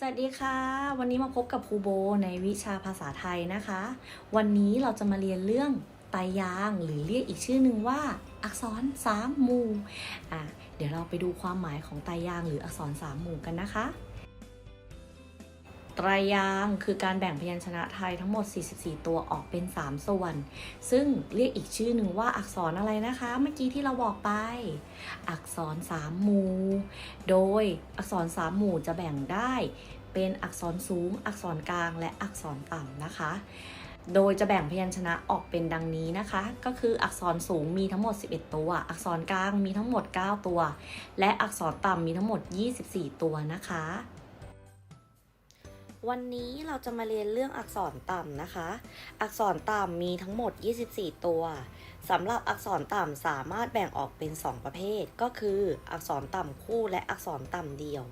สวัสดีค่ะ วันนี้มาพบกับครูโบในวิชาภาษาไทยนะคะ วันนี้เราจะมาเรียนเรื่องไตายางหรือเรียกอีกชื่อหนึ่งว่า อักษรสามหมู่อะเดี๋ยวเราไปดูความหมายของไตายางหรืออักษรสามหมู่กันนะคะ ตรยางค์คือการแบ่งพยัญชนะไทยทั้งหมด 44 ตัวออกเป็น 3 ส่วน ซึ่งเรียกอีกชื่อหนึ่งว่าอักษรอะไรนะคะ เมื่อกี้ที่เราบอกไป อักษรสามหมู่ โดยอักษรสามหมู่จะแบ่งได้เป็นอักษรสูง อักษรกลาง และอักษรต่ำนะคะ โดยจะแบ่งพยัญชนะออกเป็นดังนี้นะคะ ก็คืออักษรสูงมีทั้งหมด 11 ตัว อักษรกลางมีทั้งหมด 9 ตัว และอักษรต่ำมีทั้งหมด 24 ตัวนะคะ วันนี้เราจะมาเรียนเรื่องอักษรต่ำนะคะ อักษรต่ำมีทั้งหมด 24 ตัวสำหรับอักษรต่ำสามารถแบ่งออกเป็น 2 ประเภท ก็คืออักษรต่ำคู่และอักษรต่ำเดียว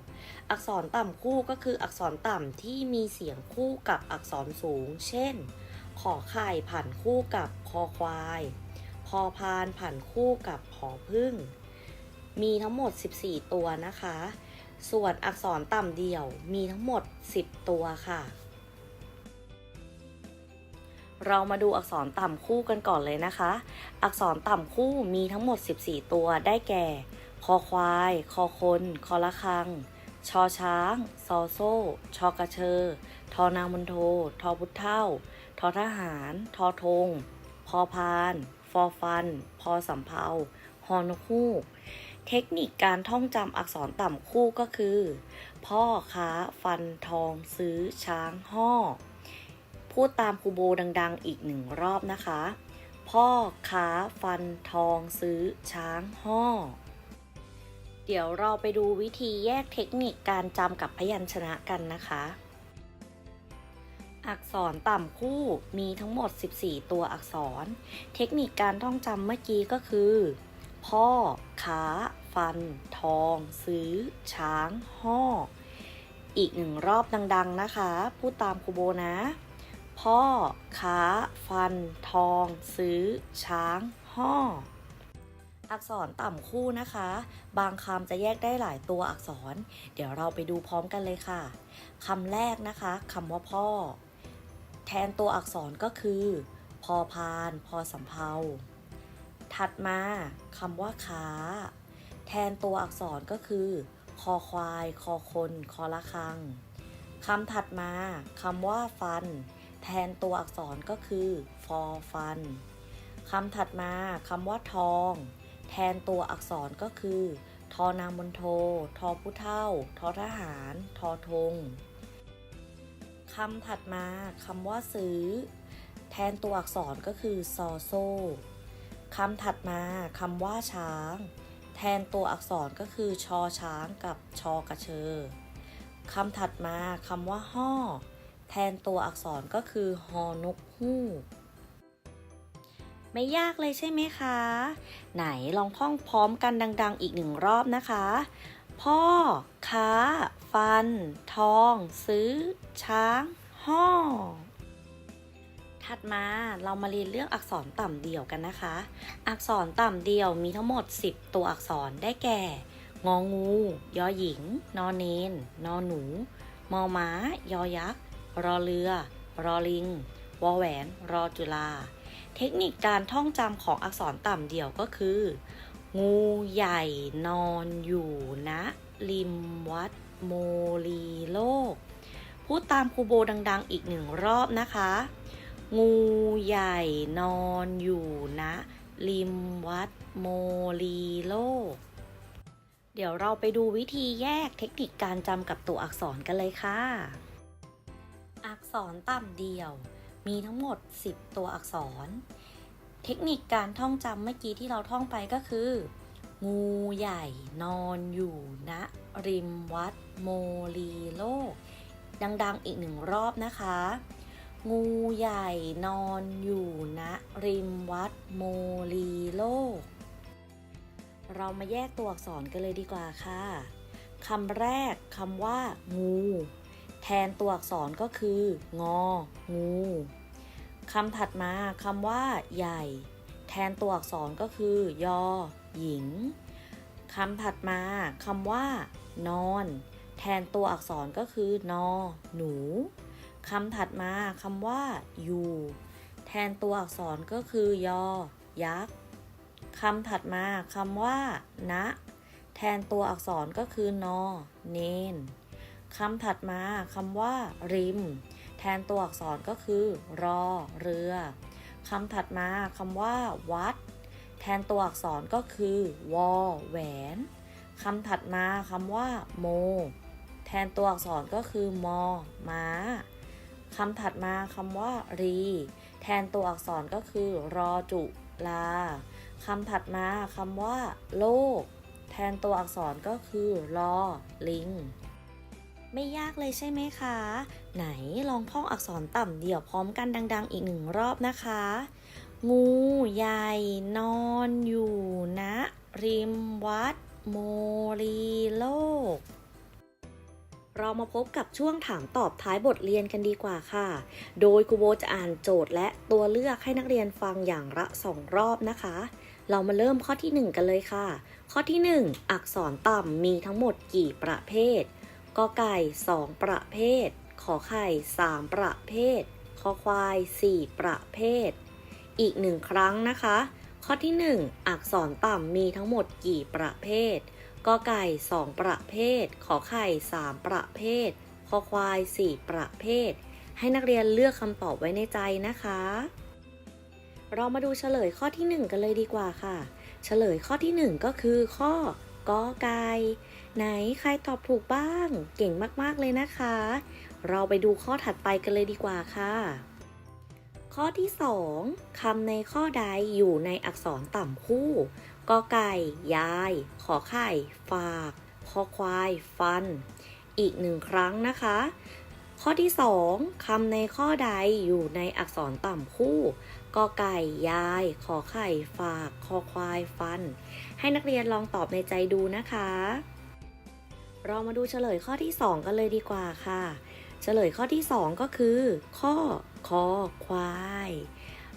อักษรต่ำคู่ก็คืออักษรต่ำที่มีเสียงคู่กับอักษรสูง เช่น ขอไข่ผันคู่กับคอควาย พอพานผันคู่กับผอพึ่ง มีทั้งหมด 14 ตัวนะคะ ส่วนอักษรต่ำเดี่ยวมีทั้งหมด 10 ตัวค่ะ เรามาดูอักษรต่ำคู่กันก่อนเลยนะคะ อักษรต่ำคู่มีทั้งหมด 14 ตัวได้แก่ คอควาย คอคน คอละคัง ชอช้าง ซอโซ่ ชอกระเชอ ทอนางมนโท ทอพุทธเท่า ทอทหาร ทอธง พอพาน ฟอฟัน พอสำเภาฮอนกฮูก เทคนิคการท่องจำอักษรต่ำคู่ก็คือ พ่อค้าฟันทองซื้อช้างห่อ พูดตามครูโบดังๆ อีกหนึ่งรอบนะคะ พ่อค้าฟันทองซื้อช้างห่อ เดี๋ยวเราไปดูวิธีแยกเทคนิคการจำกับพยัญชนะกันนะคะ อักษรต่ำคู่มีทั้งหมด 14 ตัวอักษร เทคนิคการท่องจำเมื่อกี้ก็คือ พ่อค้า ฟัน ทอง ซื้อ ช้าง ห่อ อีกหนึ่งรอบดัง ๆ นะคะ พูดตามครูโบนะ พ่อค้า ฟัน ทอง ซื้อ ช้าง ห่อ อักษรต่ำคู่นะคะ บางคำจะแยกได้หลายตัวอักษร เดี๋ยวเราไปดูพร้อมกันเลยค่ะคำแรกนะคะคำว่าพ่อ แทนตัวอักษรก็คือ พอพาน พอสำเภา ถัดมาคำว่าค้า แทนตัวอักษรก็คือ คอควาย คอคน คอละคังคำถัดมาคำว่าฟัน แทนตัวอักษรก็คือ ฟอฟันคำถัดมาคำว่าทอง แทนตัวอักษรก็คือ ทอนางมนโท ทอผู้เท่า ทอทหาร ทอธงคำถัดมาคำว่าซื้อ แทนตัวอักษรก็คือซอโซ่ คำถัดมาคำว่าช้าง แทนตัวอักษรก็คือ ชอช้างกับชอกระเชอคำถัดมาคำว่าห่อแทนตัวอักษรก็คือฮอนกฮูกไม่ยากเลยใช่ไหมคะ ไหนลองท่องพร้อมกันดัง ๆ อีกหนึ่งรอบนะคะ พ่อ ค้า ฟัน ทอง ซื้อ ช้าง ห่อ ถัดมาเรามาเรียนเรื่องอักษรต่ำเดี่ยวกันนะคะ อักษรต่ำเดี่ยวมีทั้งหมด 10 ตัวอักษรได้แก่ งองู ยอหญิง นอเนน นอหนู มอม้า ยอยักษ์ รอเรือ รอลิง วอแหวน รอจุฬาเทคนิคการท่องจำของอักษรต่ำเดี่ยวก็คือ งูใหญ่นอนอยู่ณริมวัดโมลีโลก พูดตามครูโบดัง ๆ อีกหนึ่งรอบนะคะ งูใหญ่นอนอยู่ณริมวัดโมลีโลก เดี๋ยวเราไปดูวิธีแยกเทคนิคการจำกับตัวอักษรกันเลยค่ะ อักษรต่ำเดี่ยว มีทั้งหมด 10 ตัวอักษร เทคนิคการท่องจำเมื่อกี้ที่เราท่องไปก็คือ งูใหญ่นอนอยู่ณริมวัดโมลีโลก ดังๆอีกหนึ่งรอบนะคะ งูใหญ่นอนอยู่ณริมวัดโมลีโลก เรามาแยกตัวอักษรกันเลยดีกว่าค่ะคำแรกคำว่า งู แทนตัวอักษรก็คือ งอ งูคำถัดมาคำว่า ใหญ่ แทนตัวอักษรก็คือ ยอ หญิงคำถัดมาคำว่า นอน แทนตัวอักษรก็คือนอ หนู คำถัดมาคำว่า อยู่ แทนตัวอักษรก็คือยอ ยักษ์คำถัดมาคำว่าณแทนตัวอักษรก็คือนอ เนนคำถัดมาคำว่า ริม แทนตัวอักษรก็คือ รอ เรือคำถัดมาคำว่า วัด แทนตัวอักษรก็คือ วอ แหวนคำถัดมาคำว่า โม แทนตัวอักษรก็คือ มอ ม้า คำถัดมาคำว่ารีแทนตัวอักษรก็คือ รอจุลาคำถัดมาคำว่า โลก แทนตัวอักษรก็คือรอลิง ไม่ยากเลยใช่ไหมคะ ไหนลองท่องอักษรต่ำเดี่ยวพร้อมกันดัง ๆ อีกหนึ่งรอบนะคะ งูใหญ่นอนอยู่ณริมวัด โมรีโลก เรามาพบกับช่วงถามตอบท้ายบทเรียนกันดีกว่าค่ะ โดยครูโบจะอ่านโจทย์และตัวเลือกให้นักเรียนฟังอย่างละสองรอบนะคะ เรามาเริ่มข้อที่ 1 กันเลยค่ะ ข้อที่ 1 อักษรต่ำมีทั้งหมดกี่ประเภท กอไก่ 2 ประเภท ขอไข่ 3 ประเภท คอควาย 4 ประเภท อีกหนึ่งครั้งนะคะ ข้อที่ 1 อักษรต่ำมีทั้งหมดกี่ประเภท กอไก่2ประเภท ขอไข่3ประเภท คอควาย4ประเภท ให้นักเรียนเลือกคำตอบไว้ในใจนะคะ เรามาดูเฉลยข้อที่ 1 กันเลยดีกว่าค่ะ เฉลยข้อที่ 1 ก็คือข้อกอไก่ไหนใครตอบถูกบ้าง เก่งมากๆเลยนะคะ เราไปดูข้อถัดไปกันเลยดีกว่าค่ะ ข้อที่ 2คำในข้อใดอยู่ในอักษรต่ำคู่กอไก่ ยาย ขอไข่ ฝาก คอควาย ฟัน อีกหนึ่งครั้งนะคะ ข้อที่ 2คำในข้อใดอยู่ในอักษรต่ำคู่กอไก่ ยาย ขอไข่ ฝาก คอควาย ฟัน ให้นักเรียนลองตอบในใจดูนะคะ เรามาดูเฉลยข้อที่ 2 กันเลยดีกว่าค่ะ เฉลยข้อที่ 2 ก็คือ ข้อ คอควาย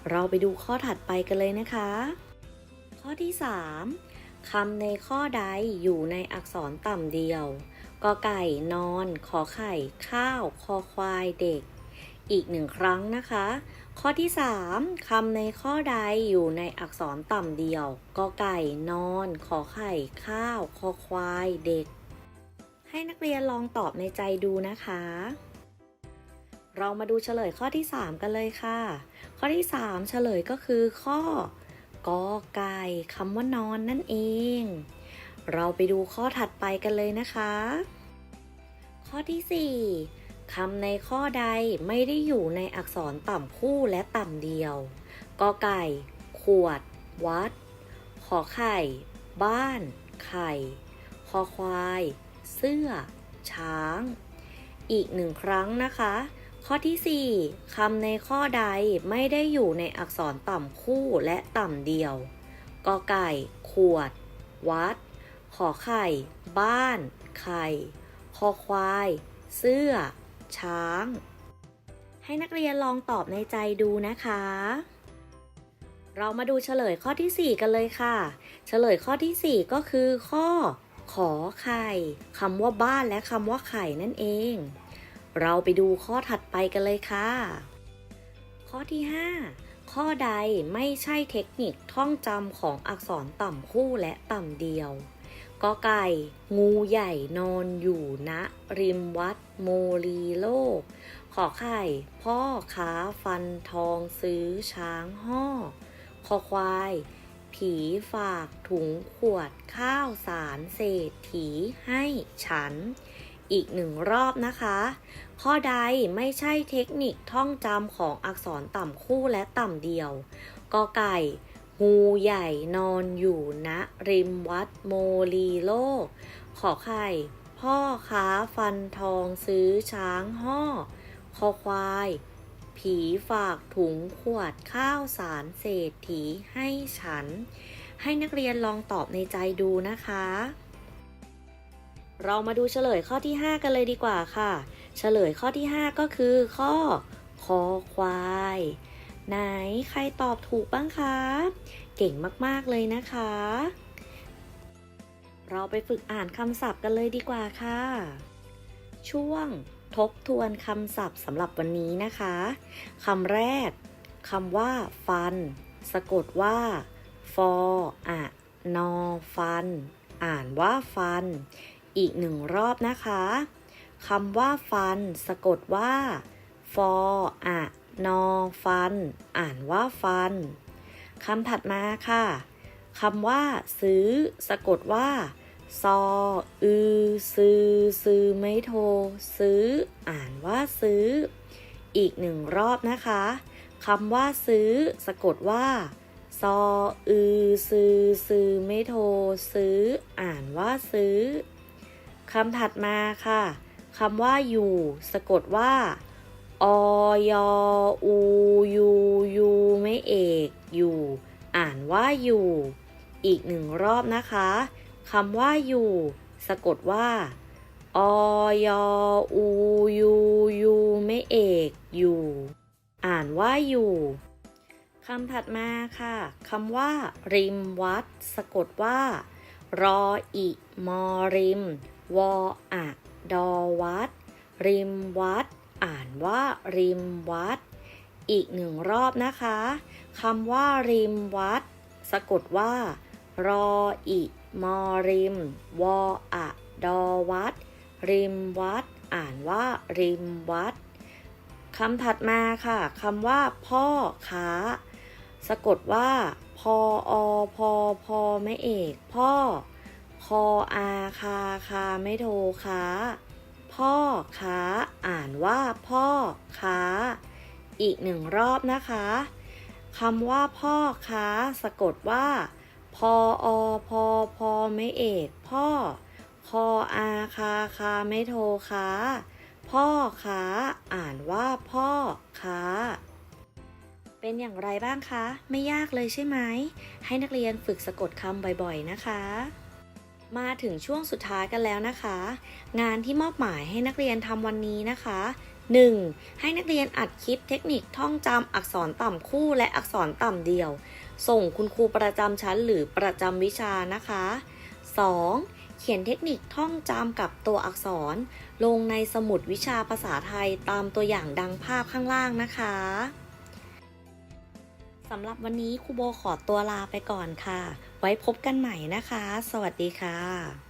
เราไปดูข้อถัดไปกันเลยนะคะ ข้อที่ 3คำในข้อใดอยู่ในอักษรต่ำเดียวกอไก่นอน ขอไข่ ข้าว คอควายเด็ก อีกหนึ่งครั้งนะคะ ข้อที่ 3คำในข้อใดอยู่ในอักษรต่ำเดียวกอไก่นอน ขอไข่ ข้าว คอควายเด็ก ให้นักเรียนลองตอบในใจดูนะคะ เรามาดูเฉลยข้อที่ 3 กันเลยค่ะ ข้อที่ 3 เฉลยก็คือข้อกอไก่คำว่านอนนั่นเอง เราไปดูข้อถัดไปกันเลยนะคะ ข้อที่ 4 คำในข้อใดไม่ได้อยู่ในอักษรต่ำคู่และต่ำเดียวกอไก่ ขวด วัด ขอไข่ บ้าน ไข่ คอควาย เสื้อ ช้าง อีกหนึ่งครั้งนะคะ ข้อที่ 4คำในข้อใดไม่ได้อยู่ในอักษรต่ำคู่และต่ำเดียว กอไก่ ขวด วัด ขอไข่ บ้าน ไข่ คอควาย เสื้อ ช้าง ให้นักเรียนลองตอบในใจดูนะคะ เรามาดูเฉลยข้อที่ 4 กันเลยค่ะ เฉลยข้อที่ 4 ก็คือข้อ ขอไข่คำว่าบ้านและคำว่าไข่นั่นเอง เราไปดูข้อถัดไปกันเลยค่ะ ข้อที่ 5 ข้อใดไม่ใช่เทคนิคท่องจำของอักษรต่ำคู่และต่ำเดียวกอไก่ งูใหญ่นอนอยู่ณริมวัดโมลีโลก ขอไข่ พ่อค้าฟันทองซื้อช้างห่อคอควาย ผีฝากถุงขวดข้าวสารเศรษฐีให้ฉัน อีกหนึ่งรอบนะคะ ข้อใดไม่ใช่เทคนิคท่องจำของอักษรต่ำคู่และต่ำเดียวกอไก่งูใหญ่นอนอยู่ณริมวัดโมลีโลก ขอไข่ พ่อค้าฟันทองซื้อช้างห่อคอควาย ผีฝากถุงขวดข้าวสารเศรษฐีให้ฉัน ให้นักเรียนลองตอบในใจดูนะคะ เรามาดูเฉลยข้อที่ 5 กันเลยดีกว่าค่ะ เฉลยข้อที่ 5 ก็คือข้อคอควาย ไหนใครตอบถูกบ้างคะ เก่งมากๆเลยนะคะ เราไปฝึกอ่านคำศัพท์กันเลยดีกว่าค่ะ ช่วงทบทวนคำศัพท์สำหรับวันนี้นะคะคำแรกคำว่า ฟัน สะกดว่าฟออะนอฟัน อ่านว่าฟัน อีกหนึ่งรอบนะคะคำว่าฟัน สะกดว่าฟออะนอฟัน อ่านว่าฟันคำถัดมาค่ะคำว่า ซื้อ สะกดว่าซออือซื้อซื้อไม่โทรซื้อ อ่านว่าซื้อ อีกหนึ่งรอบนะคะคำว่าซื้อ สะกดว่าซออือซื้อซื้อไม่โทรซื้อ อ่านว่าซื้อ คำถัดมาค่ะคำว่าอยู่สะกดว่าอยอูยูยูไม่เอกอยู่ อ่านว่าอยู่ อีกหนึ่งรอบนะคะคำว่าอยู่ สะกดว่าอยอูยูยูไม่เอกอยู่ อ่านว่าอยู่คำถัดมาค่ะคำว่า ริมวัด สะกดว่า รออิมอริม วออะดอวัด ริมวัด อ่านว่าริมวัด อีกหนึ่งรอบนะคะคำว่าริมวัด สะกดว่า รออิมอริม วออะดอวัด ริมวัด อ่านว่าริมวัดคำถัดมาค่ะคำว่า พ่อค้า สะกดว่า พออพอพอไม่เอก พ่อ คออาคาคาไม่โทค้า พ่อค้า อ่านว่าพ่อค้า อีกหนึ่งรอบนะคะคำว่าพ่อค้า สะกดว่า พออพอพอไม่เอก พ่อ คออาคาคาไม่โทค้า พ่อค้า อ่านว่าพ่อค้าเป็นอย่างไรบ้างคะ ไม่ยากเลยใช่ไหม ให้นักเรียนฝึกสะกดคำบ่อยๆนะคะ มาถึงช่วงสุดท้ายกันแล้วนะคะ งานที่มอบหมายให้นักเรียนทำวันนี้นะคะ 1. ให้นักเรียนอัดคลิปเทคนิคท่องจำอักษรต่ำคู่และอักษรต่ำเดี่ยว ส่งคุณครูประจำชั้นหรือประจำวิชานะคะ 2. เขียนเทคนิคท่องจำกับตัวอักษร ลงในสมุดวิชาภาษาไทยตามตัวอย่างดังภาพข้างล่างนะคะสำหรับวันนี้ครูโบขอตัวลาไปก่อนค่ะ ไว้พบกันใหม่นะคะ สวัสดีค่ะ